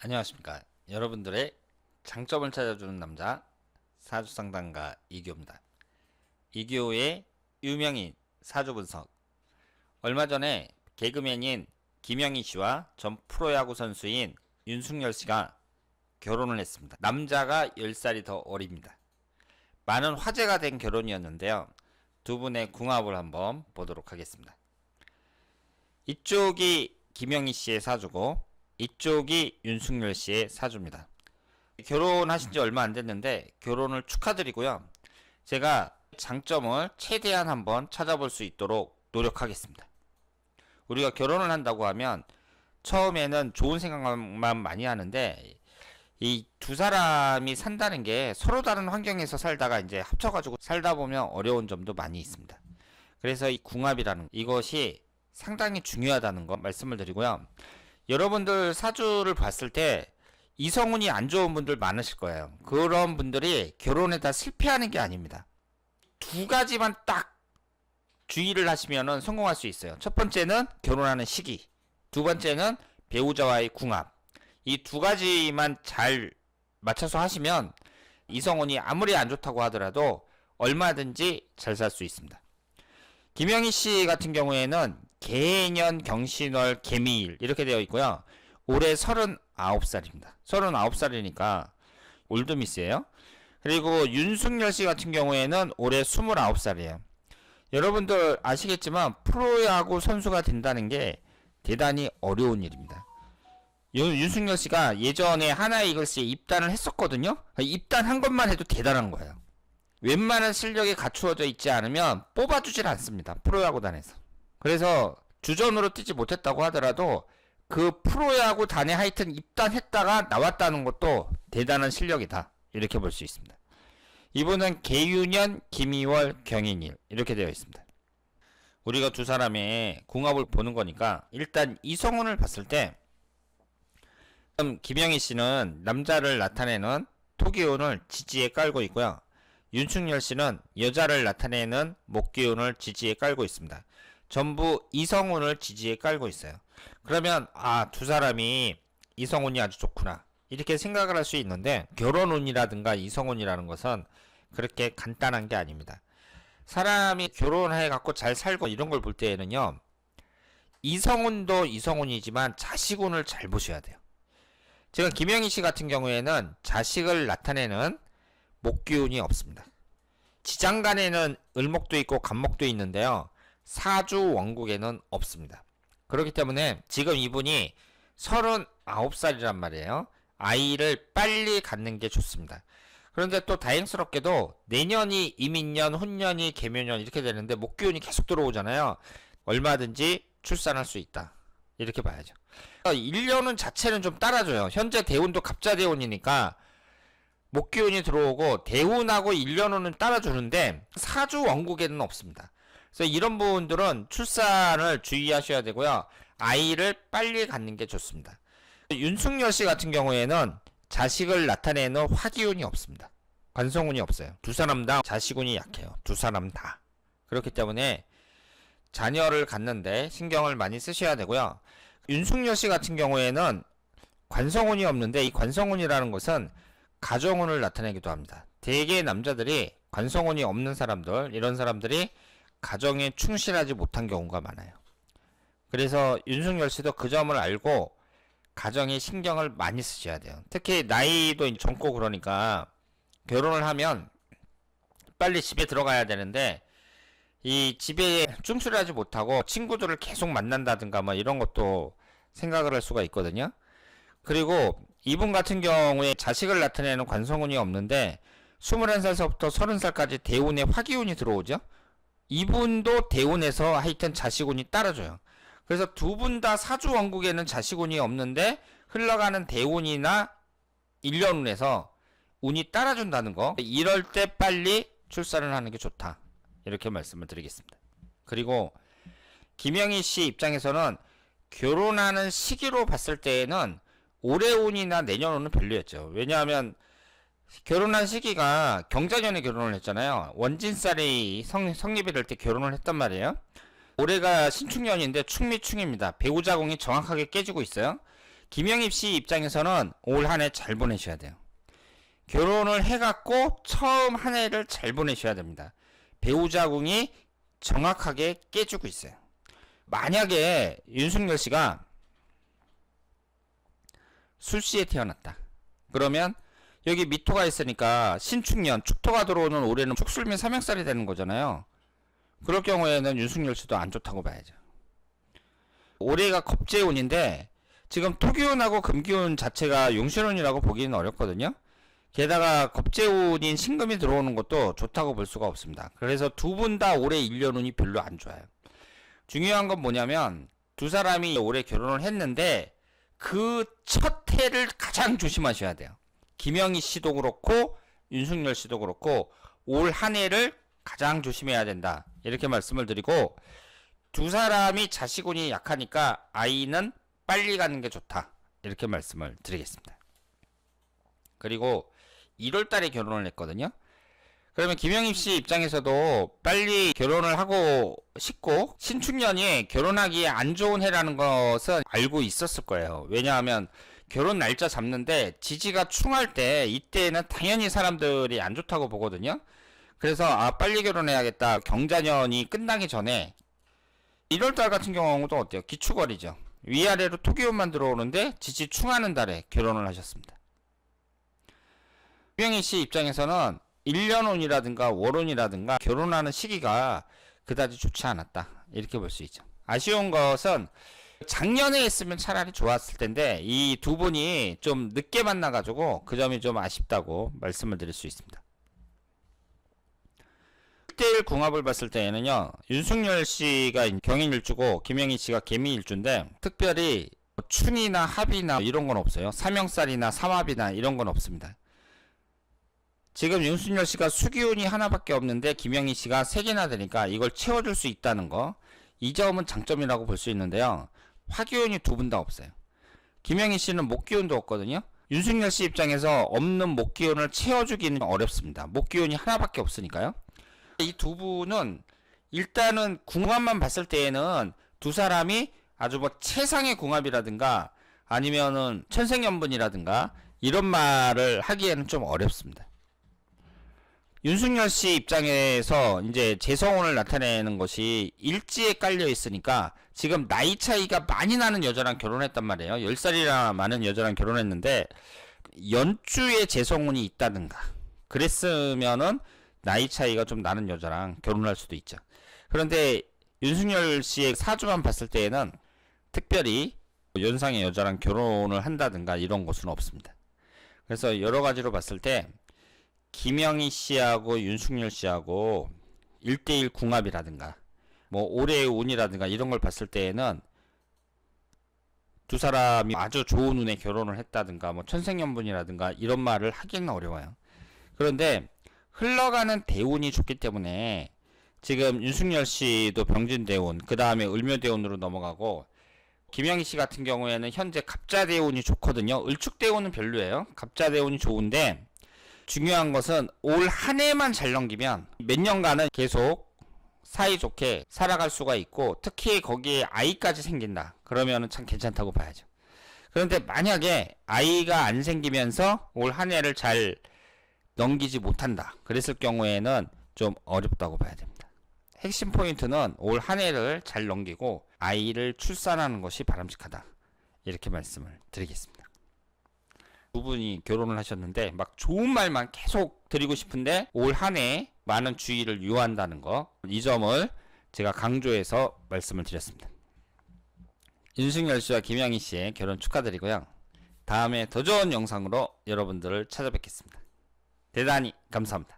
안녕하십니까. 여러분들의 장점을 찾아주는 남자 사주상담가 이교입니다. 이교의 유명인 사주분석 얼마 전에 개그맨인 김영희 씨와 전 프로야구 선수인 윤승열 씨가 결혼을 했습니다. 남자가 10살이 더 어립니다. 많은 화제가 된 결혼이었는데요. 두 분의 궁합을 한번 보도록 하겠습니다. 이쪽이 김영희 씨의 사주고 이쪽이 윤승열 씨의 사주입니다. 결혼하신 지 얼마 안 됐는데 결혼을 축하드리고요. 제가 장점을 최대한 한번 찾아볼 수 있도록 노력하겠습니다. 우리가 결혼을 한다고 하면 처음에는 좋은 생각만 많이 하는데 이 두 사람이 산다는 게 서로 다른 환경에서 살다가 이제 합쳐가지고 살다 보면 어려운 점도 많이 있습니다. 그래서 이 궁합이라는 이것이 상당히 중요하다는 거 말씀을 드리고요. 여러분들 사주를 봤을 때 이성운이 안 좋은 분들 많으실 거예요. 그런 분들이 결혼에 다 실패하는 게 아닙니다. 두 가지만 딱 주의를 하시면은 성공할 수 있어요. 첫 번째는 결혼하는 시기. 두 번째는 배우자와의 궁합. 이 두 가지만 잘 맞춰서 하시면 이성운이 아무리 안 좋다고 하더라도 얼마든지 잘 살 수 있습니다. 김영희 씨 같은 경우에는 개년 경신월 개미일 이렇게 되어 있고요. 올해 39살입니다. 39살이니까 올드미스예요. 그리고 윤승열 씨 같은 경우에는 올해 29살이에요. 여러분들 아시겠지만 프로야구 선수가 된다는 게 대단히 어려운 일입니다. 윤- 윤승열 씨가 예전에 하나 이글스에 입단을 했었거든요. 입단한 것만 해도 대단한 거예요. 웬만한 실력이 갖추어져 있지 않으면 뽑아주질 않습니다. 프로야구단에서. 그래서 주전으로 뛰지 못했다고 하더라도 그 프로야구 단에 하여튼 입단했다가 나왔다는 것도 대단한 실력이다. 이렇게 볼 수 있습니다. 이분은 개유년, 김이월, 경인일 이렇게 되어 있습니다. 우리가 두 사람의 궁합을 보는 거니까 일단 이성훈을 봤을 때 김영희 씨는 남자를 나타내는 토기운을 지지에 깔고 있고요. 윤충열 씨는 여자를 나타내는 목기운을 지지에 깔고 있습니다. 전부 이성운을 지지에 깔고 있어요. 그러면 아 두 사람이 이성운이 아주 좋구나 이렇게 생각을 할 수 있는데 결혼운이라든가 이성운이라는 것은 그렇게 간단한 게 아닙니다. 사람이 결혼해 갖고 잘 살고 이런 걸 볼 때에는요 이성운도 이성운이지만 자식운을 잘 보셔야 돼요. 지금 김영희 씨 같은 경우에는 자식을 나타내는 목기운이 없습니다. 지장간에는 을목도 있고 간목도 있는데요. 사주 원국에는 없습니다. 그렇기 때문에 지금 이분이 39살이란 말이에요. 아이를 빨리 갖는 게 좋습니다. 그런데 또 다행스럽게도 내년이 이민년, 혼년이 개묘년 이렇게 되는데 목기운이 계속 들어오잖아요. 얼마든지 출산할 수 있다. 이렇게 봐야죠. 1년은 자체는 좀 따라줘요. 현재 대운도 갑자 대운이니까 목기운이 들어오고 대운하고 1년 후는 따라주는데 사주 원국에는 없습니다. 그래서 이런 부분들은 출산을 주의하셔야 되고요. 아이를 빨리 갖는 게 좋습니다. 윤승열 씨 같은 경우에는 자식을 나타내는 화기운이 없습니다. 관성운이 없어요. 두 사람 다 자식운이 약해요. 두 사람 다. 그렇기 때문에 자녀를 갖는데 신경을 많이 쓰셔야 되고요. 윤승열 씨 같은 경우에는 관성운이 없는데 이 관성운이라는 것은 가정운을 나타내기도 합니다. 대개 남자들이 관성운이 없는 사람들, 이런 사람들이 가정에 충실하지 못한 경우가 많아요. 그래서 윤승열 씨도 그 점을 알고 가정에 신경을 많이 쓰셔야 돼요. 특히 나이도 젊고 그러니까 결혼을 하면 빨리 집에 들어가야 되는데 이 집에 충실하지 못하고 친구들을 계속 만난다든가 뭐 이런 것도 생각을 할 수가 있거든요. 그리고 이분 같은 경우에 자식을 나타내는 관성운이 없는데 21살서부터 30살까지 대운에 화기운이 들어오죠. 이분도 대운에서 하여튼 자식운이 따라줘요. 그래서 두 분 다 사주 왕국에는 자식운이 없는데 흘러가는 대운이나 일년운에서 운이 따라준다는 거. 이럴 때 빨리 출산을 하는 게 좋다. 이렇게 말씀을 드리겠습니다. 그리고 김영희 씨 입장에서는 결혼하는 시기로 봤을 때에는 올해 운이나 내년 운은 별로였죠. 왜냐하면 결혼한 시기가 경자년에 결혼을 했잖아요. 원진살이 성, 성립이 될 때 결혼을 했단 말이에요. 올해가 신축년인데 충미충입니다. 배우자공이 정확하게 깨지고 있어요. 김영입 씨 입장에서는 올 한 해 잘 보내셔야 돼요. 결혼을 해갖고 처음 한 해를 잘 보내셔야 됩니다. 배우자궁이 정확하게 깨지고 있어요. 만약에 윤석열 씨가 술시에 태어났다. 그러면 여기 미토가 있으니까 신축년 축토가 들어오는 올해는 축술민 삼형살이 되는 거잖아요. 그럴 경우에는 윤석열 씨도 안 좋다고 봐야죠. 올해가 겁재운인데 지금 토기운하고 금기운 자체가 용신운이라고 보기는 어렵거든요. 게다가 겁재운인 신금이 들어오는 것도 좋다고 볼 수가 없습니다. 그래서 두 분 다 올해 1년운이 별로 안 좋아요. 중요한 건 뭐냐면 두 사람이 올해 결혼을 했는데 그 첫 해를 가장 조심하셔야 돼요. 김영희 씨도 그렇고 윤석열 씨도 그렇고 올 한 해를 가장 조심해야 된다. 이렇게 말씀을 드리고 두 사람이 자식운이 약하니까 아이는 빨리 가는 게 좋다. 이렇게 말씀을 드리겠습니다. 그리고 1월 달에 결혼을 했거든요. 그러면 김영임 씨 입장에서도 빨리 결혼을 하고 싶고 신축년이 결혼하기에 안 좋은 해라는 것은 알고 있었을 거예요. 왜냐하면 결혼 날짜 잡는데 지지가 충할 때 이때는 당연히 사람들이 안 좋다고 보거든요. 그래서 아 빨리 결혼해야겠다. 경자년이 끝나기 전에 1월 달 같은 경우도 어때요? 기축월이죠. 위아래로 토기운만 들어오는데 지지 충하는 달에 결혼을 하셨습니다. 유영희 씨 입장에서는 1년혼이라든가 월혼이라든가 결혼하는 시기가 그다지 좋지 않았다. 이렇게 볼 수 있죠. 아쉬운 것은 작년에 했으면 차라리 좋았을 텐데 이 두 분이 좀 늦게 만나가지고 그 점이 좀 아쉽다고 말씀을 드릴 수 있습니다. 1대1 궁합을 봤을 때에는요 윤석열 씨가 경인일주고 김영희 씨가 개미일주인데 특별히 춘이나 합이나 이런 건 없어요. 삼형살이나 삼합이나 이런 건 없습니다. 지금 윤순열 씨가 수기운이 하나밖에 없는데 김영희 씨가 세 개나 되니까 이걸 채워줄 수 있다는 거. 이 점은 장점이라고 볼 수 있는데요. 화기운이 두 분 다 없어요. 김영희 씨는 목기운도 없거든요. 윤순열 씨 입장에서 없는 목기운을 채워주기는 어렵습니다. 목기운이 하나밖에 없으니까요. 이 두 분은 일단은 궁합만 봤을 때에는 두 사람이 아주 뭐 최상의 궁합이라든가 아니면은 천생연분이라든가 이런 말을 하기에는 좀 어렵습니다. 윤석열 씨 입장에서 이제 재성혼을 나타내는 것이 일지에 깔려 있으니까 지금 나이 차이가 많이 나는 여자랑 결혼했단 말이에요. 10살이나 많은 여자랑 결혼했는데 연주에 재성혼이 있다든가 그랬으면은 나이 차이가 좀 나는 여자랑 결혼할 수도 있죠. 그런데 윤석열 씨의 사주만 봤을 때에는 특별히 연상의 여자랑 결혼을 한다든가 이런 것은 없습니다. 그래서 여러 가지로 봤을 때 김영희 씨하고 윤석열 씨하고 1대1 궁합이라든가 뭐 올해의 운이라든가 이런 걸 봤을 때에는 두 사람이 아주 좋은 운에 결혼을 했다든가 뭐 천생연분이라든가 이런 말을 하기는 어려워요. 그런데 흘러가는 대운이 좋기 때문에 지금 윤석열 씨도 병진대운 그 다음에 을묘대운으로 넘어가고 김영희 씨 같은 경우에는 현재 갑자대운이 좋거든요. 을축대운은 별로예요. 갑자대운이 좋은데 중요한 것은 올 한 해만 잘 넘기면 몇 년간은 계속 사이좋게 살아갈 수가 있고 특히 거기에 아이까지 생긴다. 그러면은 참 괜찮다고 봐야죠. 그런데 만약에 아이가 안 생기면서 올 한 해를 잘 넘기지 못한다. 그랬을 경우에는 좀 어렵다고 봐야 됩니다. 핵심 포인트는 올 한 해를 잘 넘기고 아이를 출산하는 것이 바람직하다. 이렇게 말씀을 드리겠습니다. 두 분이 결혼을 하셨는데 막 좋은 말만 계속 드리고 싶은데 올 한 해 많은 주의를 유한다는 거 이 점을 제가 강조해서 말씀을 드렸습니다. 윤승열 씨와 김양희 씨의 결혼 축하드리고요. 다음에 더 좋은 영상으로 여러분들을 찾아뵙겠습니다. 대단히 감사합니다.